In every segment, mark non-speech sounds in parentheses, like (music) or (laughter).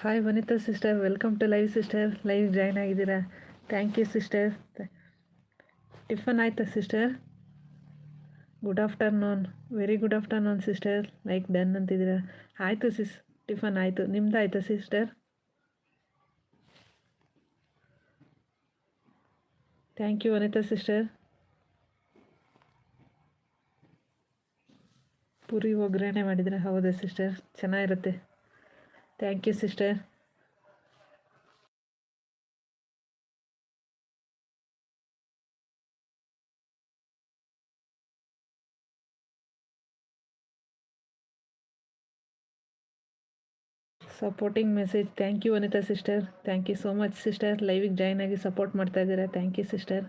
Hi Vanitha sister welcome to live sister live join ಆಗಿದ್ದೀರಾ thank you sister tiffin ಆಯಿತಾ sister good afternoon very good afternoon sister like done ಅಂತಿದ್ದೀರಾ ಆಯಿತು sis tiffin ಆಯಿತು ನಿಮ್ದು ಆಯಿತಾ sister thank you Vanitha sister Puri ಒಗ್ಗರಣೆ ಮಾಡಿದರೆ ಹೌದಾ sister ಚೆನ್ನಾಗಿರುತ್ತೆ Thank you, sister. Supporting message thank you Anitha sister thank you so much sister ಲೈವಿಗೆ join ಆಗಿ support ಮಾಡ್ತಾ ಇದ್ದೀರಾ ಥ್ಯಾಂಕ್ ಯು ಸಿಸ್ಟರ್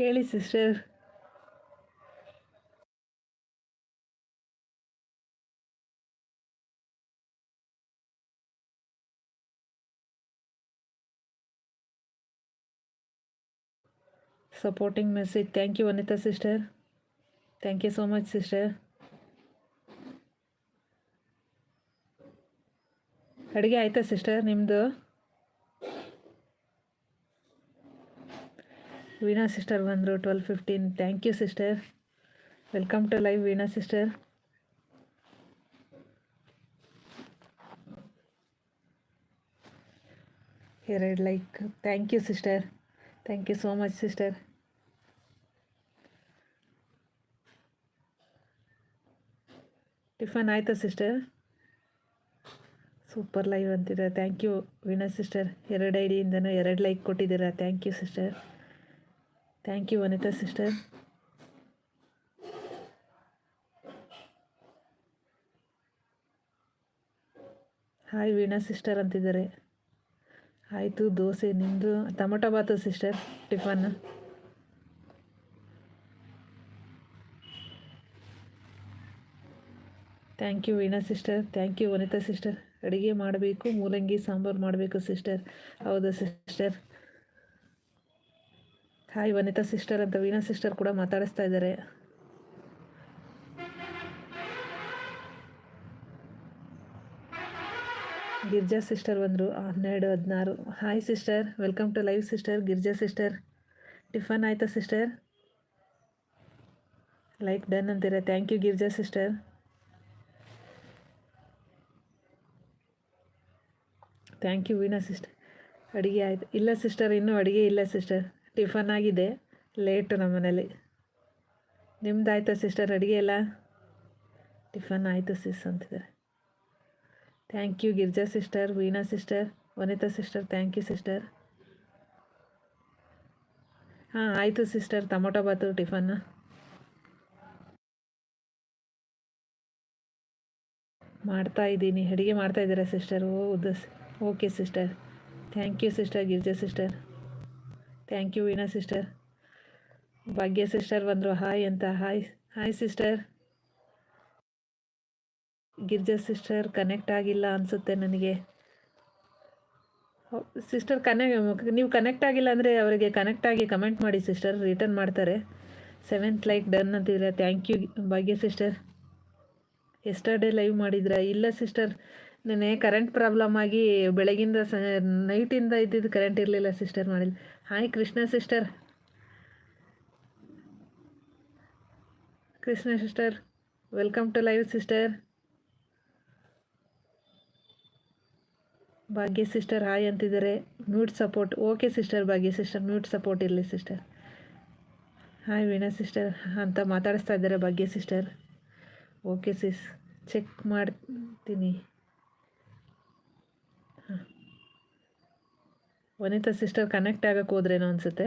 ಕೇಳಿ sister supporting message thank you Vanitha sister thank you so much sister ಅಡುಗೆ ಆಯಿತಾ sister ನಿಮ್ಮದು Veena sister ಬಂದರು twelve fifteen thank you sister welcome to live Veena sister ಎರಡು like thank you sister thank you so much sister tiffin ಆಯಿತಾ sister super live ಅಂತಿದ್ದೀರ thank you Veena sister ಎರಡು ಐಡಿಯಿಂದನೂ ಎರಡು ಲೈಕ್ ಕೊಟ್ಟಿದ್ದೀರಾ thank you sister thank you Vanitha sister hi Veena sister ಅಂತಿದ್ದಾರೆ ಆಯಿತು ದೋಸೆ ನಿಮ್ಮದು tomato bath sister tiffin thank you Veena sister thank you Vanitha sister ಅಡುಗೆ ಮಾಡಬೇಕು ಮೂಲಂಗಿ ಸಾಂಬಾರು ಮಾಡಬೇಕು ಸಿಸ್ಟರ್ ಹೌದಾ ಸಿಸ್ಟರ್ ಹಾಯ್ ವನಿತಾ ಸಿಸ್ಟರ್ ಅಂತ ವೀಣಾ ಸಿಸ್ಟರ್ ಕೂಡ ಮಾತಾಡಿಸ್ತಾ ಇದ್ದಾರೆ ಗಿರ್ಜಾ ಸಿಸ್ಟರ್ ಬಂದರು ಹನ್ನೆರಡು ಹದಿನಾರು hi sister welcome to live sister Girija sister tiffin ಆಯಿತಾ ಸಿಸ್ಟರ್ ಲೈಕ್ ಡನ್ ಅಂತೀರಾ thank you Girija sister thank you Veena sister ಅಡುಗೆ ಆಯ್ತು ಇಲ್ಲ ಸಿಸ್ಟರ್ ಇನ್ನೂ ಅಡುಗೆ ಇಲ್ಲ ಸಿಸ್ಟರ್ ಟಿಫನ್ ಆಗಿದೆ ಲೇಟು ನಮ್ಮನೇಲಿ ನಿಮ್ದಾಯ್ತಾ ಸಿಸ್ಟರ್ ಅಡುಗೆ ಎಲ್ಲ ಟಿಫನ್ ಆಯಿತು ಸಿಸ್ ಅಂತಿದ್ದಾರೆ thank you Girija sister Veena sister Vanitha sister thank you sister ಹಾಂ ಆಯಿತು ಸಿಸ್ಟರ್ ಟೊಮೊಟೊ ಬಾತು ಟಿಫನ್ ಮಾಡ್ತಾ ಇದ್ದೀನಿ ಅಡುಗೆ ಮಾಡ್ತಾ ಇದ್ದೀರಾ ಸಿಸ್ಟರ್ ಓ ಉದ್ದ okay sister thank you sister Girija sister thank you Veena sister Bhagya sister ಬಂದರು ಹಾಯ್ ಅಂತ hi hi sister Girija sister connect ಆಗಿಲ್ಲ ಅನಿಸುತ್ತೆ ನನಗೆ ಸಿಸ್ಟರ್ ಕನೆಕ್ಟ್ ನೀವು ಕನೆಕ್ಟ್ ಆಗಿಲ್ಲ ಅಂದರೆ ಅವರಿಗೆ ಕನೆಕ್ಟ್ ಆಗಿ ಕಮೆಂಟ್ ಮಾಡಿ ಸಿಸ್ಟರ್ ರಿಟರ್ನ್ ಮಾಡ್ತಾರೆ ಸೆವೆಂತ್ ಲೈಕ್ ಡನ್ ಅಂತಿದ್ರೆ ಥ್ಯಾಂಕ್ ಯು ಭಾಗ್ಯ ಸಿಸ್ಟರ್ ಎಷ್ಟೇ ಲೈವ್ ಮಾಡಿದ್ರಾ ಇಲ್ಲ ಸಿಸ್ಟರ್ ನೆನೆ ಕರೆಂಟ್ ಪ್ರಾಬ್ಲಮ್ ಆಗಿ ಬೆಳಗಿಂದ ಸ ನೈಟಿಂದ ಇದ್ದಿದ್ದು ಕರೆಂಟ್ ಇರಲಿಲ್ಲ ಸಿಸ್ಟರ್ ಮಾಡಿಲ್ಲ hi Krishna sister Krishna sister welcome to live sister Bhagya sister hi ಅಂತಿದ್ದಾರೆ mute support okay sister Bhagya sister mute support ಇರಲಿ ಸಿಸ್ಟರ್ ಹಾಯ್ ವೀಣಾ ಸಿಸ್ಟರ್ ಅಂತ ಮಾತಾಡಿಸ್ತಾ ಇದ್ದಾರೆ ಭಾಗ್ಯ ಸಿಸ್ಟರ್ ಓಕೆ ಸಿಸ್ ಚೆಕ್ ಮಾಡ್ತೀನಿ ವನಿತಾ ಸಿಸ್ಟರ್ ಕನೆಕ್ಟ್ ಆಗಕ್ಕೆ ಹೋದ್ರೇನೋ ಅನಿಸುತ್ತೆ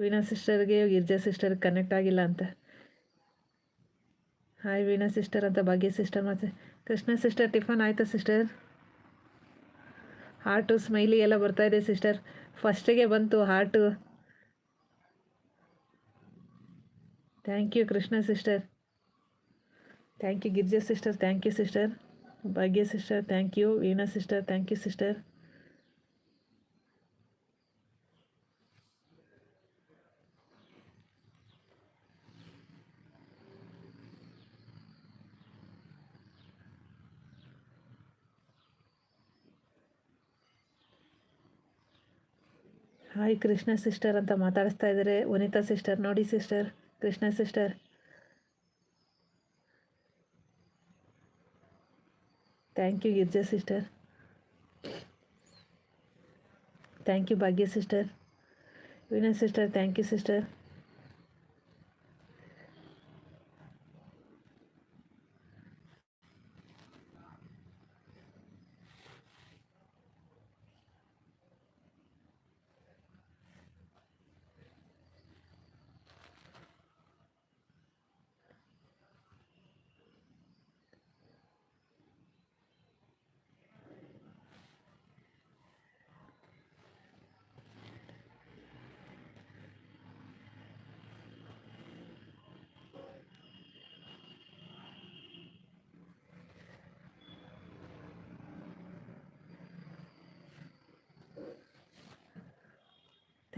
ವೀಣಾ ಸಿಸ್ಟರ್ಗೆ ಗಿರ್ಜಾ ಸಿಸ್ಟರ್ ಕನೆಕ್ಟ್ ಆಗಿಲ್ಲ ಅಂತ ಹಾಯ್ ವೀಣಾ ಸಿಸ್ಟರ್ ಅಂತ ಭಾಗ್ಯ ಸಿಸ್ಟರ್ ಮತ್ತೆ ಕೃಷ್ಣ ಸಿಸ್ಟರ್ ಟಿಫನ್ ಆಯಿತಾ ಸಿಸ್ಟರ್ ಹಾರ್ಟು ಸ್ಮೈಲಿ ಎಲ್ಲ ಇದೆ ಸಿಸ್ಟರ್ ಫಸ್ಟಿಗೆ ಬಂತು heart thank you Krishna sister thank you Girija sister thank you sister Bhagya sister thank you Veena sister thank you sister hi Krishna sister ಅಂತ ಮಾತಾಡಿಸ್ತಾ ಇದ್ದಾರೆ Vanitha sister ನೋಡಿ sister Krishna sister thank you Girija sister thank you Bhagya sister Veena sister thank you sister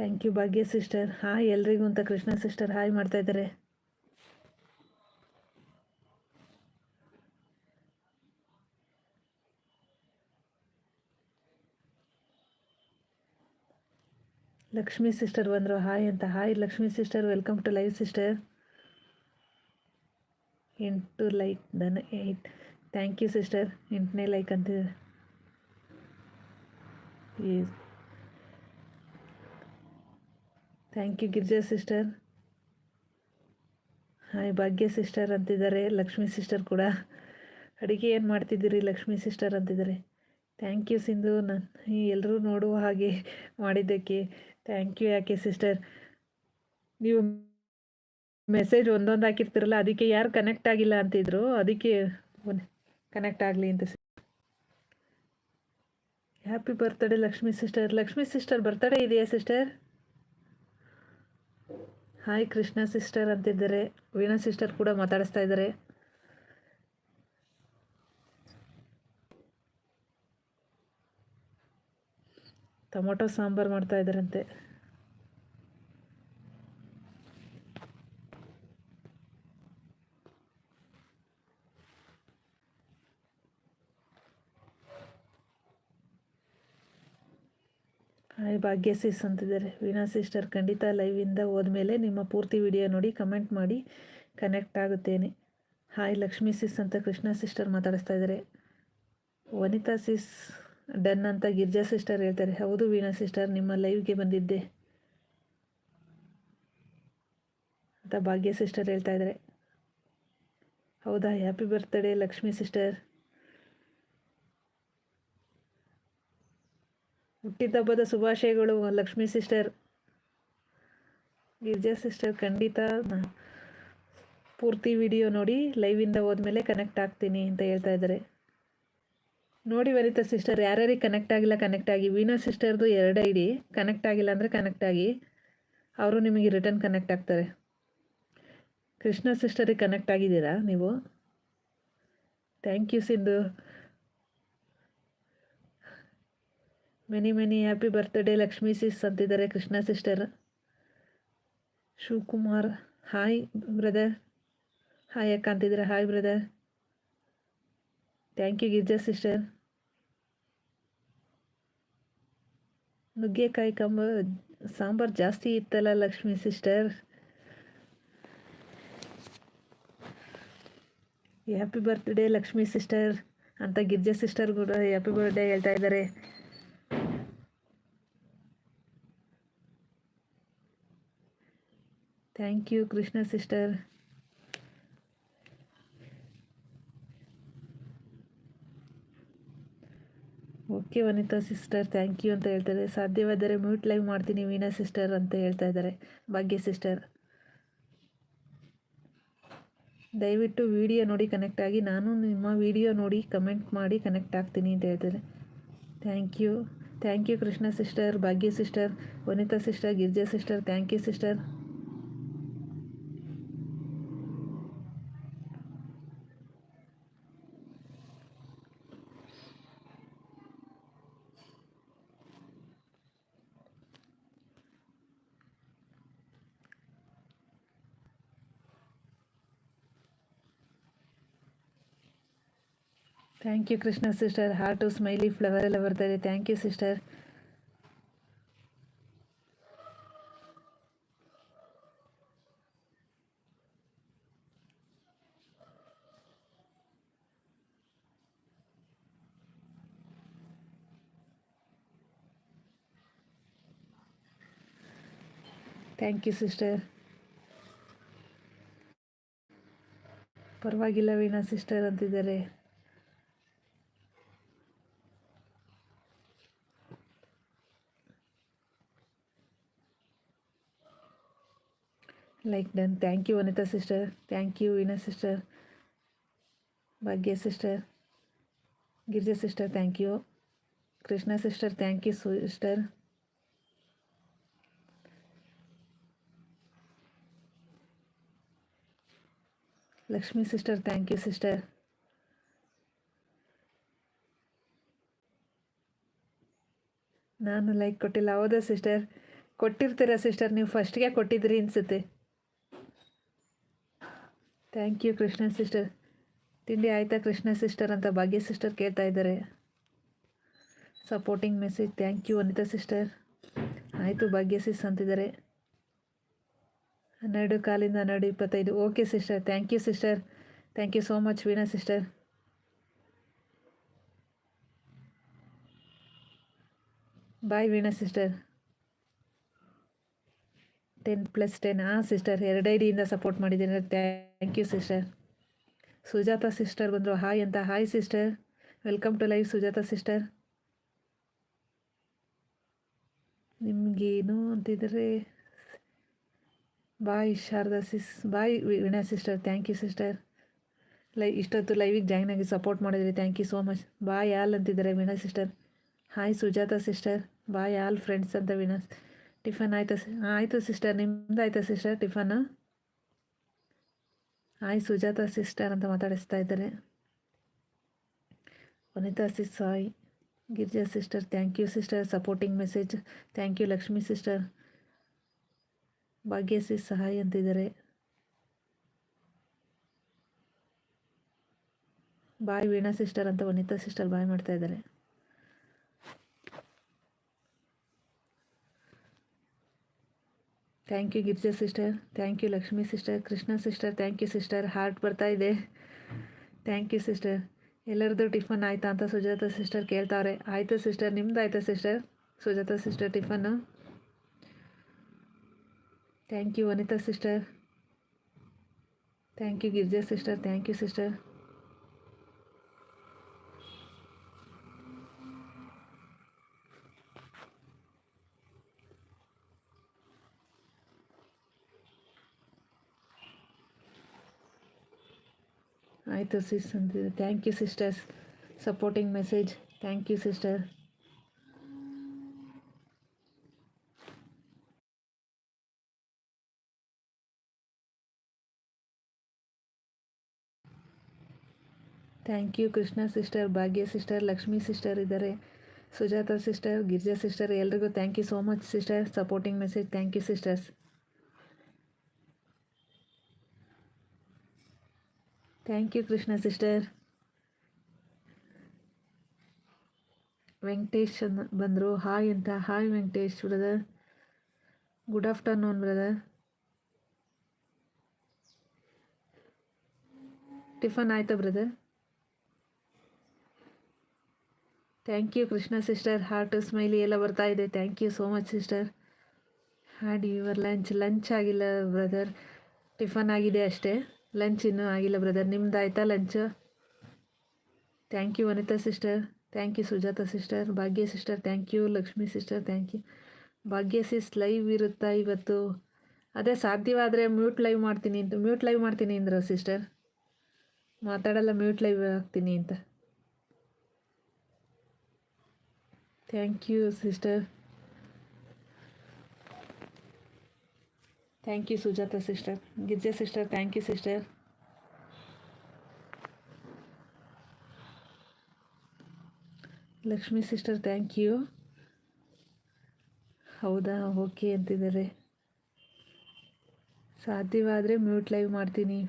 thank you Bhagya sister hi ಎಲ್ರಿಗೂ ಅಂತ Krishna sister hi ಮಾಡ್ತಾ ಇದ್ದಾರೆ Lakshmi sister ಬಂದರು hi ಅಂತ hi Lakshmi sister welcome to live sister ಎಂಟು like done eight thank you sister ಎಂಟನೇ like ಅಂತಿದ್ದಾರೆ thank you Girija sister hi Bhagya sister ಅಂತಿದ್ದಾರೆ ಲಕ್ಷ್ಮೀ ಸಿಸ್ಟರ್ ಕೂಡ ಅಡುಗೆ ಏನು ಮಾಡ್ತಿದ್ದೀರಿ ಲಕ್ಷ್ಮೀ ಸಿಸ್ಟರ್ ಅಂತಿದ್ದಾರೆ ಥ್ಯಾಂಕ್ ಯು ಸಿಂಧು ನಾನು ಎಲ್ಲರೂ ನೋಡುವ ಹಾಗೆ ಮಾಡಿದ್ದಕ್ಕೆ ಥ್ಯಾಂಕ್ ಯು ಯಾಕೆ ಸಿಸ್ಟರ್ ನೀವು ಮೆಸೇಜ್ ಒಂದೊಂದು ಹಾಕಿರ್ತೀರಲ್ಲ ಅದಕ್ಕೆ ಯಾರು ಕನೆಕ್ಟ್ ಆಗಿಲ್ಲ ಅಂತಿದ್ರು ಅದಕ್ಕೆ ಕನೆಕ್ಟ್ ಆಗಲಿ ಅಂತ happy birthday Lakshmi sister Lakshmi sister birthday ಇದೆಯಾ ಸಿಸ್ಟರ್ ಹಾಯ್ ಕೃಷ್ಣ ಸಿಸ್ಟರ್ ಅಂತಿದ್ದಾರೆ ವೀಣಾ ಸಿಸ್ಟರ್ ಕೂಡ ಮಾತಾಡಿಸ್ತಾ ಇದ್ದಾರೆ ಟೊಮೊಟೊ ಸಾಂಬಾರು ಮಾಡ್ತಾ ಇದ್ದಾರಂತೆ ಹಾಯ್ ಭಾಗ್ಯ ಸಿಸ್ ಅಂತಿದ್ದಾರೆ ವೀಣಾ ಸಿಸ್ಟರ್ ಖಂಡಿತ ಲೈವಿಂದ ಹೋದ್ಮೇಲೆ ನಿಮ್ಮ ಪೂರ್ತಿ ವಿಡಿಯೋ ನೋಡಿ ಕಮೆಂಟ್ ಮಾಡಿ ಕನೆಕ್ಟ್ ಆಗುತ್ತೇನೆ ಹಾಯ್ ಲಕ್ಷ್ಮಿ ಸಿಸ್ ಅಂತ ಕೃಷ್ಣ ಸಿಸ್ಟರ್ ಮಾತಾಡಿಸ್ತಾ ಇದ್ದಾರೆ ವನಿತಾ ಸಿಸ್ ಡನ್ ಅಂತ ಗಿರ್ಜಾ ಸಿಸ್ಟರ್ ಹೇಳ್ತಾರೆ ಹೌದು ವೀಣಾ ಸಿಸ್ಟರ್ ನಿಮ್ಮ ಲೈವ್ಗೆ ಬಂದಿದ್ದೆ ಅಂತ ಭಾಗ್ಯ ಸಿಸ್ಟರ್ ಹೇಳ್ತಾ ಇದ್ದಾರೆ ಹೌದಾ ಹ್ಯಾಪಿ ಬರ್ತ್ಡೇ ಲಕ್ಷ್ಮೀ ಸಿಸ್ಟರ್ ಹಬ್ಬದ ಶುಭಾಶಯಗಳು ಲಕ್ಷ್ಮೀ ಸಿಸ್ಟರ್ ಗಿರ್ಜಾ ಸಿಸ್ಟರ್ ಖಂಡಿತ ಪೂರ್ತಿ ವಿಡಿಯೋ ನೋಡಿ ಲೈವಿಂದ ಹೋದ್ಮೇಲೆ ಕನೆಕ್ಟ್ ಆಗ್ತೀನಿ ಅಂತ ಹೇಳ್ತಾ ಇದ್ದಾರೆ ನೋಡಿ ವನಿತಾ ಸಿಸ್ಟರ್ ಯಾರ್ಯಾರಿಗೆ ಕನೆಕ್ಟ್ ಆಗಿಲ್ಲ ಕನೆಕ್ಟ್ ಆಗಿ ವೀನಾ ಸಿಸ್ಟರ್ದು ಎರಡು ಐ ಡಿ ಕನೆಕ್ಟ್ ಆಗಿಲ್ಲ ಅಂದರೆ ಕನೆಕ್ಟ್ ಆಗಿ ಅವರು ನಿಮಗೆ ರಿಟರ್ನ್ ಕನೆಕ್ಟ್ ಆಗ್ತಾರೆ ಕೃಷ್ಣ ಸಿಸ್ಟರಿಗೆ ಕನೆಕ್ಟ್ ಆಗಿದ್ದೀರಾ ನೀವು thank you Sindhu many many happy birthday Lakshmi sis ಅಂತಿದ್ದಾರೆ Krishna sister Shivakumar hi brother hi ಅಕ್ಕ ಅಂತಿದ್ದೀರಾ hi brother thank you Girija sister ನುಗ್ಗೆಕಾಯಿ ಕಂಬ ಸಾಂಬಾರು ಜಾಸ್ತಿ ಇತ್ತಲ್ಲ Lakshmi sister happy birthday Lakshmi sister ಅಂತ ಗಿರ್ಜಾ ಸಿಸ್ಟರ್ ಕೂಡ ಹ್ಯಾಪಿ ಬರ್ತ್ಡೇ ಹೇಳ್ತಾ ಇದ್ದಾರೆ thank you Krishna sister okay Vanitha sister thank you ಅಂತ ಹೇಳ್ತಾರೆ ಸಾಧ್ಯವಾದರೆ ಮ್ಯೂಟ್ ಲೈವ್ ಮಾಡ್ತೀನಿ ವೀನಾ ಸಿಸ್ಟರ್ ಅಂತ ಹೇಳ್ತಾ ಇದ್ದಾರೆ ಭಾಗ್ಯ ಸಿಸ್ಟರ್ ದಯವಿಟ್ಟು ವಿಡಿಯೋ ನೋಡಿ ಕನೆಕ್ಟ್ ಆಗಿ ನಾನು ನಿಮ್ಮ ವಿಡಿಯೋ ನೋಡಿ ಕಮೆಂಟ್ ಮಾಡಿ ಕನೆಕ್ಟ್ ಆಗ್ತೀನಿ ಅಂತ ಹೇಳ್ತಾರೆ thank you thank you Krishna sister Bhagya sister Vanitha sister Girija sister thank you sister thank you Krishna sister heart smiley flower ಎಲ್ಲ ಬರ್ತಾರೆ thank you sister thank you sister ಪರವಾಗಿಲ್ಲ Veena sister ಅಂತಿದ್ದಾರೆ like done thank you Vanitha sister thank you Veena sister Bhagya sister Girija sister thank you Krishna sister thank you sister Lakshmi sister thank you sister ನಾನು like ಕೊಟ್ಟಿಲ್ಲ ಹೌದಾ sister ಕೊಟ್ಟಿರ್ತೀರಾ sister ನೀವು ಫಸ್ಟ್ಗೆ ಕೊಟ್ಟಿದ್ರಿ ಅನಿಸುತ್ತೆ thank you Krishna sister ತಿಂಡಿ ಆಯಿತಾ Krishna sister ಅಂತ Bhagya sister ಕೇಳ್ತಾ ಇದ್ದಾರೆ supporting message thank you Anitha sister ಆಯಿತು ಭಾಗ್ಯ ಸಿಸ್ ಅಂತಿದ್ದಾರೆ ಹನ್ನೆರಡು ಕಾಲಿಂದ ಹನ್ನೆರಡು ಇಪ್ಪತ್ತೈದು okay sister thank you sister thank you so much Veena sister bye Veena sister ten plus ten ಹಾಂ ಸಿಸ್ಟರ್ ಎರಡು ಸಪೋರ್ಟ್ ಮಾಡಿದ್ದೀನಿ thank you sister Sujatha sister ಬಂದರು ಹಾಯ್ ಅಂತ hi sister welcome to live Sujatha sister ನಿಮಗೇನು ಅಂತಿದ್ರೆ bye Sharada sis bye Veena sister thank you sister ಲೈ ಇಷ್ಟೊತ್ತು ಲೈವಿಗೆ ಜಾಯ್ನ್ ಆಗಿ ಸಪೋರ್ಟ್ ಮಾಡಿದ್ರಿ thank you so much bye all ಅಂತಿದ್ದಾರೆ Veena sister hi Sujatha sister bye all friends ಅಂತ Veena tiffin ಆಯಿತು ಆಯಿತು ಸಿಸ್ಟರ್ ನಿಮ್ದು ಆಯಿತಾ ಸಿಸ್ಟರ್ ಟಿಫನ್ ಆಯ್ ಸುಜಾತ ಸಿಸ್ಟರ್ ಅಂತ ಮಾತಾಡಿಸ್ತಾ ಇದ್ದಾರೆ Vanitha sis Sai Girija sister thank you sister supporting message thank you Lakshmi sister Bhagya sis ಸಹಾಯ್ ಅಂತಿದ್ದಾರೆ ಬಾಯ್ ವೀಣಾ ಸಿಸ್ಟರ್ ಅಂತ ವನಿತಾ ಸಿಸ್ಟರ್ ಬಾಯ್ ಮಾಡ್ತಾ ಇದ್ದಾರೆ thank you Girija sister thank you Lakshmi sister Krishna sister thank you sister heart ಬರ್ತಾ ಇದೆ thank you sister ಎಲ್ಲರದ್ದು tiffin ಆಯಿತಾ ಅಂತ ಸುಜಾತ ಸಿಸ್ಟರ್ ಕೇಳ್ತಾವ್ರೆ ಆಯಿತು ಸಿಸ್ಟರ್ ನಿಮ್ದು ಆಯಿತಾ sister Sujatha sister tiffin thank you Vanitha sister thank you Girija sister thank you sister ಆಯಿತು ಸಿಸ್ ಅಂತಿದೆ thank you sisters supporting message thank you sister thank you Krishna sister Bhagya sister Lakshmi sister ಇದ್ದಾರೆ Sujata sister Girja sister ಎಲ್ರಿಗೂ thank you so much sister supporting message thank you sisters thank you Krishna sister Venkatesh ಬಂದರು hi ಅಂತ hi Venkatesh brother good afternoon brother tiffin ಆಯ್ತಾ brother thank you Krishna sister heart smiley ಎಲ್ಲ ಬರ್ತಾ ಇದೆ thank you so much sister had your lunch lunch ಆಗಿಲ್ಲ brother tiffin ಆಗಿದೆ ಅಷ್ಟೇ lunch ಇನ್ನೂ ಆಗಿಲ್ಲ ಬ್ರದರ್ ನಿಮ್ದು ಆಯಿತಾ lunch thank you Vanitha sister thank you Sujatha sister Bhagya sister thank you Lakshmi sister thank you Bhagya sis live ಇರುತ್ತಾ ಇವತ್ತು ಅದೇ ಸಾಧ್ಯವಾದರೆ ಮ್ಯೂಟ್ ಲೈವ್ ಮಾಡ್ತೀನಿ ಅಂತ ಮ್ಯೂಟ್ ಲೈವ್ ಮಾಡ್ತೀನಿ ಇಂದ್ರ ಸಿಸ್ಟರ್ ಮಾತಾಡಲ್ಲ ಮ್ಯೂಟ್ ಲೈವ್ ಆಗ್ತೀನಿ ಅಂತ thank you sister thank you Sujatha sister Girija sister thank you sister Lakshmi sister thank you ಹೌದಾ ಓಕೆ ಅಂತಿದ್ದಾರೆ ಸಾಧ್ಯವಾದರೆ ಮ್ಯೂಟ್ ಲೈವ್ ಮಾಡ್ತೀನಿ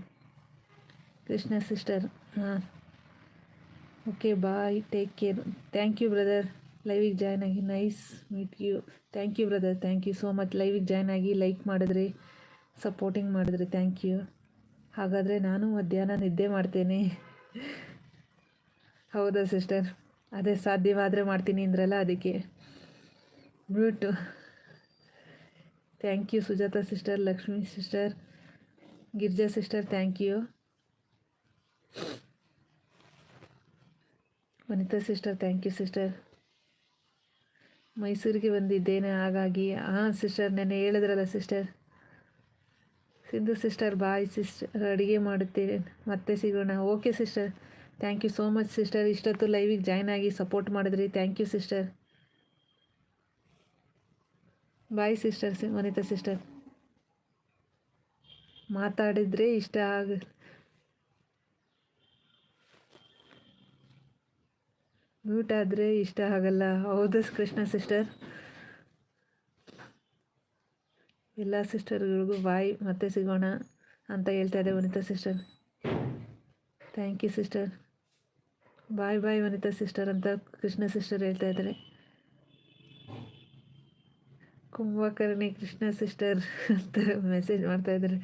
ಕೃಷ್ಣ ಸಿಸ್ಟರ್ ಹಾಂ okay bye take care thank you brother ಲೈವಿಗೆ join ಆಗಿ nice meet you thank you brother thank you so much ಲೈವಿಗೆ join ಆಗಿ like ಮಾಡಿದ್ರಿ supporting ಮಾಡಿದ್ರಿ thank you ಹಾಗಾದರೆ ನಾನು ಮಧ್ಯಾಹ್ನ ನಿದ್ದೆ ಮಾಡ್ತೇನೆ (laughs) ಹೌದಾ ಸಿಸ್ಟರ್ ಅದೇ ಸಾಧ್ಯವಾದರೆ ಮಾಡ್ತೀನಿ ಅಂದ್ರಲ್ಲ ಅದಕ್ಕೆ ಬ್ಯೂಟು thank you Sujatha sister Lakshmi sister Girja sister thank you Vanitha sister thank you sister ಮೈಸೂರಿಗೆ ಬಂದಿದ್ದೇನೆ ಹಾಗಾಗಿ ಹಾಂ ಸಿಸ್ಟರ್ ನೆನೆ ಹೇಳಿದ್ರಲ್ಲ sister Sindhu sister bye sister ಅಡುಗೆ ಮಾಡುತ್ತೇನೆ ಮತ್ತೆ ಸಿಗೋಣ okay sister thank you so much sister ಇಷ್ಟೊತ್ತು ಲೈವಿಗೆ ಜಾಯ್ನ್ ಆಗಿ ಸಪೋರ್ಟ್ ಮಾಡಿದ್ರಿ thank you sister bye sister C Vanitha sister ಮಾತಾಡಿದರೆ ಇಷ್ಟ ಆಗ ಮ್ಯೂಟ್ ಆದರೆ ಇಷ್ಟ ಆಗಲ್ಲ ಹೌದು ಕೃಷ್ಣ ಸಿಸ್ಟರ್ ಎಲ್ಲ ಸಿಸ್ಟರ್ಗಳಿಗೂ ಬಾಯ್ ಮತ್ತೆ ಸಿಗೋಣ ಅಂತ ಹೇಳ್ತಾ ಇದೆ Vanitha sister thank you sister bye bye Vanitha sister ಅಂತ ಕೃಷ್ಣ ಸಿಸ್ಟರ್ ಹೇಳ್ತಾ ಇದ್ದಾರೆ ಕುಂಭಕರ್ಣಿ ಕೃಷ್ಣ ಸಿಸ್ಟರ್ ಅಂತ ಮೆಸೇಜ್ ಮಾಡ್ತಾ ಇದ್ದಾರೆ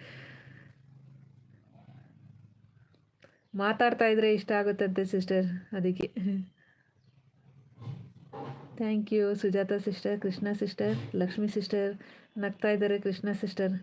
ಮಾತಾಡ್ತಾ ಇದ್ರೆ ಇಷ್ಟ ಆಗುತ್ತಂತೆ ಸಿಸ್ಟರ್ ಅದಕ್ಕೆ thank you Sujata sister Krishna sister Lakshmi sister नक्ता इधर कृष्णा सिस्टर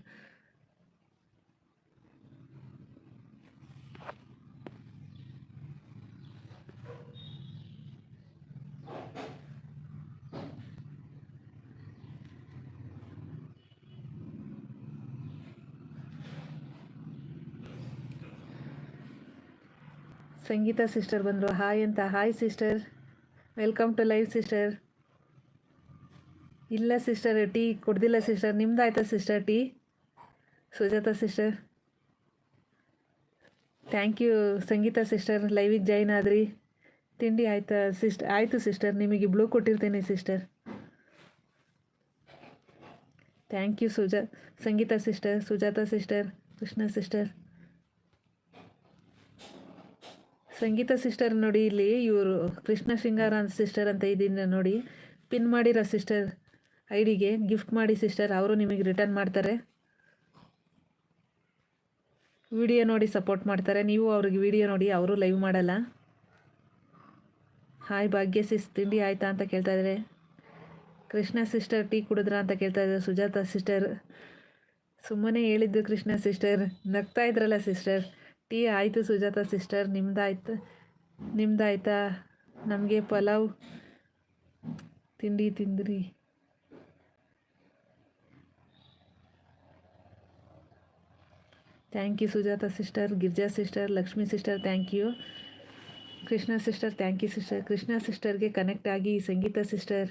ಸಂಗೀತಾ ಸಿಸ್ಟರ್ ಬಂದರು ಹಾಯ್ ಅಂತ hi sister welcome to live sister ಇಲ್ಲ ಸಿಸ್ಟರ್ ಟೀ ಕುಡ್ದಿಲ್ಲ ಸಿಸ್ಟರ್ ಆಯ್ತಾ sister tea Sujatha sister thank you Sangeetha sister ಲೈವಿಗೆ join ಆದ್ರಿ ತಿಂಡಿ ಆಯಿತಾ ಸಿಸ್ಟ್ ಆಯಿತು ಸಿಸ್ಟರ್ ನಿಮಗೆ ಬ್ಲೂ ಕೊಟ್ಟಿರ್ತೀನಿ sister thank you Suja Sangeetha sister Sujatha sister Krishna sister Sangeetha sister ನೋಡಿ ಇಲ್ಲಿ ಇವರು ಕೃಷ್ಣ ಶೃಂಗಾರ ಸಿಸ್ಟರ್ ಅಂತ ಇದ್ದೀನಿ ನೋಡಿ ಪಿನ್ ಮಾಡಿರೋ ಸಿಸ್ಟರ್ ಐ ಡಿಗೆ ಗಿಫ್ಟ್ ಮಾಡಿ ಸಿಸ್ಟರ್ ಅವರು ನಿಮಗೆ ರಿಟರ್ನ್ ಮಾಡ್ತಾರೆ ವಿಡಿಯೋ ನೋಡಿ ಸಪೋರ್ಟ್ ಮಾಡ್ತಾರೆ ನೀವು ಅವ್ರಿಗೆ ವಿಡಿಯೋ ನೋಡಿ ಅವರು ಲೈವ್ ಮಾಡಲ್ಲ ಹಾಯ್ ಭಾಗ್ಯ ಸಿಸ್ ತಿಂಡಿ ಆಯಿತಾ ಅಂತ ಕೇಳ್ತಾ ಇದ್ದಾರೆ ಕೃಷ್ಣ ಸಿಸ್ಟರ್ ಟೀ ಕುಡಿದ್ರಾ ಅಂತ ಕೇಳ್ತಾ ಇದ್ದಾರೆ ಸುಜಾತ ಸಿಸ್ಟರ್ ಸುಮ್ಮನೆ ಹೇಳಿದ್ದು ಕೃಷ್ಣ ಸಿಸ್ಟರ್ ನಗ್ತಾ ಇದ್ರಲ್ಲ ಸಿಸ್ಟರ್ ಟೀ ಆಯಿತು ಸುಜಾತ ಸಿಸ್ಟರ್ ನಿಮ್ದಾಯ್ತು ನಿಮ್ದಾಯ್ತಾ ನಮಗೆ ಪಲಾವ್ ತಿಂಡಿ ತಿಂದ್ರಿ thank you Sujatha sister Girja sister Lakshmi sister thank you Krishna sister thank you sister Krishna ಸಿಸ್ಟರ್ಗೆ connect ಆಗಿ ಸಂಗೀತ ಸಿಸ್ಟರ್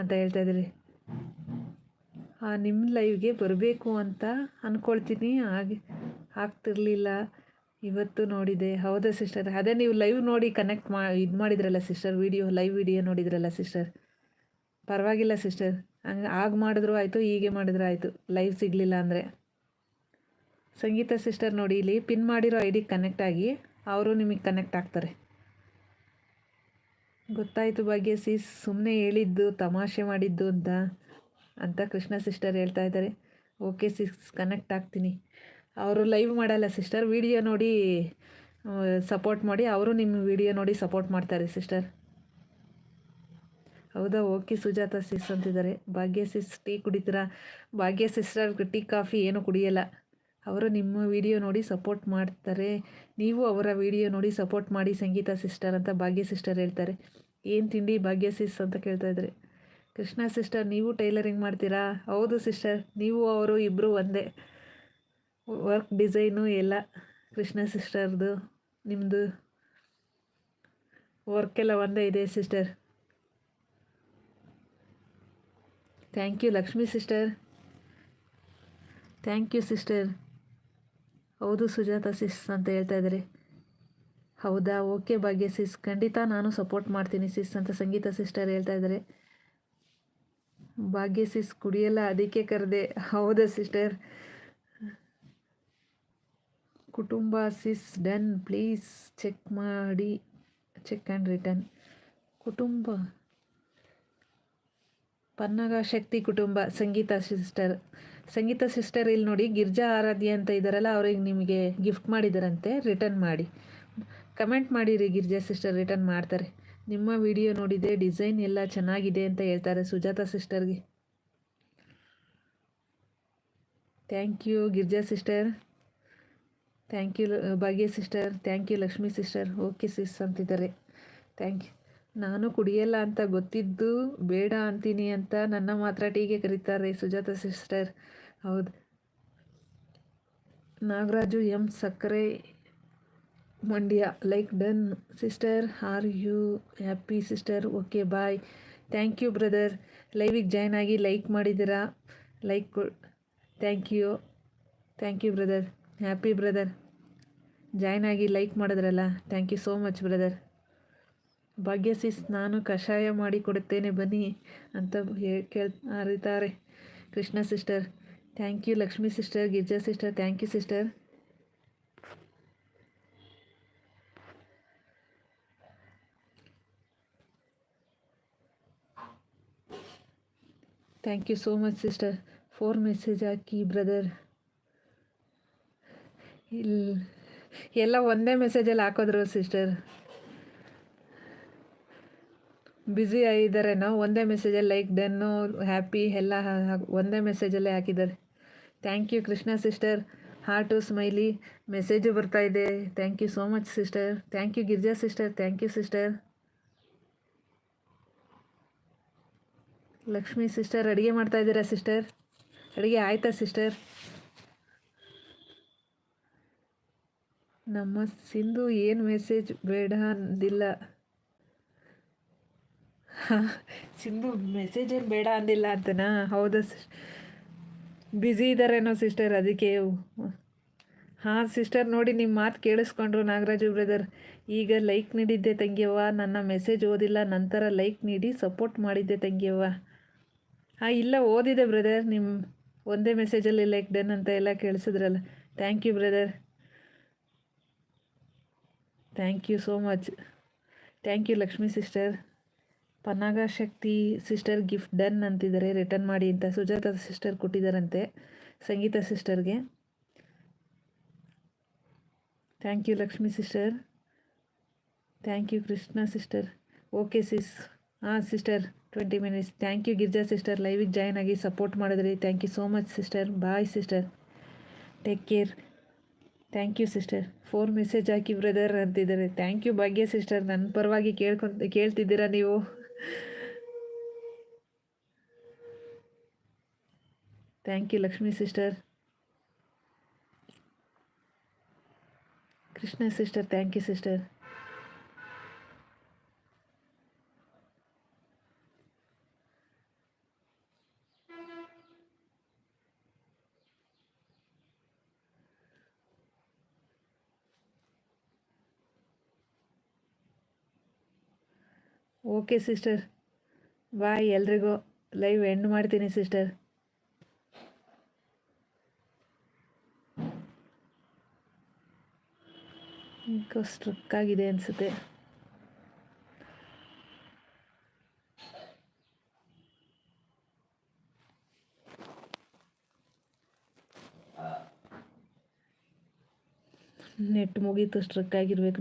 ಅಂತ ಹೇಳ್ತಾ ಇದ್ರಿ ನಿಮ್ಮ ಲೈವ್ಗೆ ಬರಬೇಕು ಅಂತ ಅಂದ್ಕೊಳ್ತೀನಿ ಆಗ ಆಗ್ತಿರ್ಲಿಲ್ಲ ಇವತ್ತು ನೋಡಿದೆ ಹೌದಾ ಸಿಸ್ಟರ್ ಅದೇ ನೀವು ಲೈವ್ ನೋಡಿ ಕನೆಕ್ಟ್ ಮಾ ಇದು ಮಾಡಿದ್ರಲ್ಲ ಸಿಸ್ಟರ್ ವಿಡಿಯೋ ಲೈವ್ ವಿಡಿಯೋ ನೋಡಿದ್ರಲ್ಲ ಸಿಸ್ಟರ್ ಪರವಾಗಿಲ್ಲ ಸಿಸ್ಟರ್ ಹಂಗೆ ಆಗ ಮಾಡಿದ್ರು ಆಯಿತು ಹೀಗೆ ಮಾಡಿದ್ರು ಆಯಿತು ಲೈವ್ ಸಿಗಲಿಲ್ಲ ಅಂದರೆ ಸಂಗೀತ ಸಿಸ್ಟರ್ ನೋಡಿ ಇಲ್ಲಿ ಪಿನ್ ಮಾಡಿರೋ ಐ ಡಿ ಕನೆಕ್ಟ್ ಆಗಿ ಅವರು ನಿಮಗೆ ಕನೆಕ್ಟ್ ಆಗ್ತಾರೆ ಗೊತ್ತಾಯಿತು ಸೀಸ್ ಸುಮ್ಮನೆ ಹೇಳಿದ್ದು ತಮಾಷೆ ಮಾಡಿದ್ದು ಅಂತ ಅಂತ ಕೃಷ್ಣ ಸಿಸ್ಟರ್ ಹೇಳ್ತಾ ಇದ್ದಾರೆ ಓಕೆ ಸಿಸ್ ಕನೆಕ್ಟ್ ಆಗ್ತೀನಿ ಅವರು ಲೈವ್ ಮಾಡಲ್ಲ ಸಿಸ್ಟರ್ ವಿಡಿಯೋ ನೋಡಿ ಸಪೋರ್ಟ್ ಮಾಡಿ ಅವರು ನಿಮ್ಮ ವಿಡಿಯೋ ನೋಡಿ ಸಪೋರ್ಟ್ ಮಾಡ್ತಾರೆ ಸಿಸ್ಟರ್ ಹೌದಾ ಓಕೆ ಸುಜಾತ ಸಿಸ್ ಅಂತಿದ್ದಾರೆ ಭಾಗ್ಯ ಸಿಸ್ ಟೀ ಕುಡಿತೀರಾ ಭಾಗ್ಯ ಸಿಸ್ಟರ್ ಟೀ ಕಾಫಿ ಏನು ಕುಡಿಯಲ್ಲ ಅವರು ನಿಮ್ಮ ವಿಡಿಯೋ ನೋಡಿ ಸಪೋರ್ಟ್ ಮಾಡ್ತಾರೆ ನೀವು ಅವರ ವಿಡಿಯೋ ನೋಡಿ ಸಪೋರ್ಟ್ ಮಾಡಿ ಸಂಗೀತ ಸಿಸ್ಟರ್ ಅಂತ ಭಾಗ್ಯ ಸಿಸ್ಟರ್ ಹೇಳ್ತಾರೆ ಏನು ತಿಂಡಿ ಭಾಗ್ಯ ಸಿಸ್ ಅಂತ ಇದ್ದಾರೆ ಕೃಷ್ಣ ಸಿಸ್ಟರ್ ನೀವು ಟೈಲರಿಂಗ್ ಮಾಡ್ತೀರಾ ಹೌದು ಸಿಸ್ಟರ್ ನೀವು ಅವರು ಇಬ್ಬರು ಒಂದೇ ವರ್ಕ್ ಡಿಸೈನು ಎಲ್ಲ ಕೃಷ್ಣ ಸಿಸ್ಟರ್ದು ನಿಮ್ಮದು ವರ್ಕೆಲ್ಲ ಒಂದೇ ಇದೆ sister thank you Lakshmi sister thank you sister ಹೌದು ಸುಜಾತ ಸಿಸ್ ಅಂತ ಹೇಳ್ತಾ ಇದ್ದಾರೆ ಹೌದಾ ಓಕೆ ಭಾಗ್ಯ ಸಿಸ್ ಖಂಡಿತ ನಾನು ಸಪೋರ್ಟ್ ಮಾಡ್ತೀನಿ ಸಿಸ್ ಅಂತ ಸಂಗೀತ ಸಿಸ್ಟರ್ ಹೇಳ್ತಾ ಇದ್ದಾರೆ ಭಾಗ್ಯ ಸಿಸ್ ಕುಡಿಯಲ್ಲ ಅದಕ್ಕೆ ಕರೆದೆ ಹೌದಾ ಸಿಸ್ಟರ್ ಕುಟುಂಬ ಸಿಸ್ ಡನ್ ಪ್ಲೀಸ್ ಚೆಕ್ ಮಾಡಿ ಚೆಕ್ ಆ್ಯಂಡ್ ರಿಟರ್ನ್ ಕುಟುಂಬ ಪನ್ನಗ ಶಕ್ತಿ ಕುಟುಂಬ ಸಂಗೀತ ಸಿಸ್ಟರ್ ಸಂಗೀತ ಸಿಸ್ಟರ್ ಇಲ್ಲಿ ನೋಡಿ ಗಿರ್ಜಾ ಆರಾಧ್ಯ ಅಂತ ಇದ್ದಾರಲ್ಲ ಅವ್ರಿಗೆ ನಿಮಗೆ ಗಿಫ್ಟ್ ಮಾಡಿದಾರಂತೆ ರಿಟರ್ನ್ ಮಾಡಿ ಕಮೆಂಟ್ ಮಾಡಿರಿ ಗಿರ್ಜಾ ಸಿಸ್ಟರ್ ರಿಟರ್ನ್ ಮಾಡ್ತಾರೆ ನಿಮ್ಮ ವಿಡಿಯೋ ನೋಡಿದೆ ಡಿಸೈನ್ ಎಲ್ಲ ಚೆನ್ನಾಗಿದೆ ಅಂತ ಹೇಳ್ತಾರೆ Sujatha ಸಿಸ್ಟರ್ಗೆ thank you Girja sister thank you Bhagya sister thank you Lakshmi sister okay sis ಅಂತಿದ್ದಾರೆ ಥ್ಯಾಂಕ್ ಯು ನಾನು ಕುಡಿಯಲ್ಲ ಅಂತ ಗೊತ್ತಿದ್ದು ಬೇಡ ಅಂತೀನಿ ಅಂತ ನನ್ನ ಮಾತ್ರ ಟೀಗೆ ಕರೀತಾರೆ ಸುಜಾತ ಸಿಸ್ಟರ್ ಹೌದು ನಾಗರಾಜು ಎಂ ಸಕ್ಕರೆ Mandya like done sister are you happy sister okay bye thank you brother ಲೈವಿಗೆ join ಆಗಿ ಲೈಕ್ ಮಾಡಿದ್ದೀರಾ like thank you thank you brother happy brother join ಆಗಿ ಲೈಕ್ ಮಾಡಿದ್ರಲ್ಲ thank you so much brother Bhagya sis ನಾನು ಕಷಾಯ ಮಾಡಿ ಕೊಡುತ್ತೇನೆ ಬನ್ನಿ ಅಂತ ಕೇಳ್ ಅರಿತಾರೆ Krishna sister thank you Lakshmi sister Girja sister thank you sister thank you so much sister four message hockey brother ಇಲ್ಲಿ ಎಲ್ಲ ಒಂದೇ ಮೆಸೇಜಲ್ಲಿ ಹಾಕೋದ್ರು ಸಿಸ್ಟರ್ ಬ್ಯುಸಿ ನಾವು ಒಂದೇ ಮೆಸೇಜಲ್ಲಿ ಲೈಕ್ ಡನ್ನು ಹ್ಯಾಪಿ ಎಲ್ಲ ಒಂದೇ ಮೆಸೇಜಲ್ಲೇ ಹಾಕಿದ್ದಾರೆ thank you Krishna sister heart smiley message ಬರ್ತಾಯಿದೆ thank you so much sister thank you Girja sister thank you sister Lakshmi sister ಅಡುಗೆ ಮಾಡ್ತಾಯಿದ್ದೀರಾ ಸಿಸ್ಟರ್ ಅಡುಗೆ ಆಯಿತಾ ಸಿಸ್ಟರ್ ನಮ್ಮ ಸಿಂಧು ಏನು ಮೆಸೇಜ್ ಬೇಡ ಅಂದಿಲ್ಲ ಸಿಂಧು ಮೆಸೇಜ್ ಏನು ಬೇಡ ಅಂದಿಲ್ಲ ಅಂತನಾ ಹೌದಾ ಬ್ಯುಸಿ ಇದ್ದಾರೇನೋ ಸಿಸ್ಟರ್ ಅದಕ್ಕೆ ಹಾಂ ಸಿಸ್ಟರ್ ನೋಡಿ ನಿಮ್ಮ ಮಾತು ಕೇಳಿಸ್ಕೊಂಡ್ರು ನಾಗರಾಜು ಬ್ರದರ್ ಈಗ ಲೈಕ್ ನೀಡಿದ್ದೆ ತಂಗಿಯವ್ವ ನನ್ನ ಮೆಸೇಜ್ ಓದಿಲ್ಲ ನಂತರ ಲೈಕ್ ನೀಡಿ ಸಪೋರ್ಟ್ ಮಾಡಿದ್ದೆ ತಂಗಿಯವ್ವ ಹಾಂ ಇಲ್ಲ ಓದಿದೆ ಬ್ರದರ್ ನಿಮ್ಮ ಒಂದೇ ಮೆಸೇಜಲ್ಲಿ ಲೈಕ್ ಡನ್ ಅಂತ ಎಲ್ಲ ಕೇಳಿಸಿದ್ರಲ್ಲ thank you brother thank you so much thank you Lakshmi sister Panaga Shakti sister gift done ಅಂತಿದ್ದಾರೆ ರಿಟರ್ನ್ ಮಾಡಿ ಅಂತ ಸುಜಾತ ಸಿಸ್ಟರ್ ಕೊಟ್ಟಿದ್ದಾರಂತೆ Sangeetha ಸಿಸ್ಟರ್ಗೆ thank you Lakshmi sister thank you Krishna sister okay sis ಹಾಂ sister twenty minutes thank you Girja sister ಲೈವಿಗೆ join ಆಗಿ support ಮಾಡಿದ್ರಿ thank you so much sister bye sister take care thank you sister phone message hockey brother ಅಂತಿದ್ದಾರೆ thank you Bhagya sister ನನ್ನ ಪರವಾಗಿ ಕೇಳ್ಕೊ ಕೇಳ್ತಿದ್ದೀರಾ ನೀವು Thank you, Lakshmi sister. Krishna sister, thank you, sister. Okay sister bye ಎಲ್ರಿಗೂ live end ಮಾಡ್ತೀನಿ sister struck ಆಗಿದೆ ಅನಿಸುತ್ತೆ net ಮುಗೀತು ಸ್ಟ್ರಕ್ ಆಗಿರ್ಬೇಕು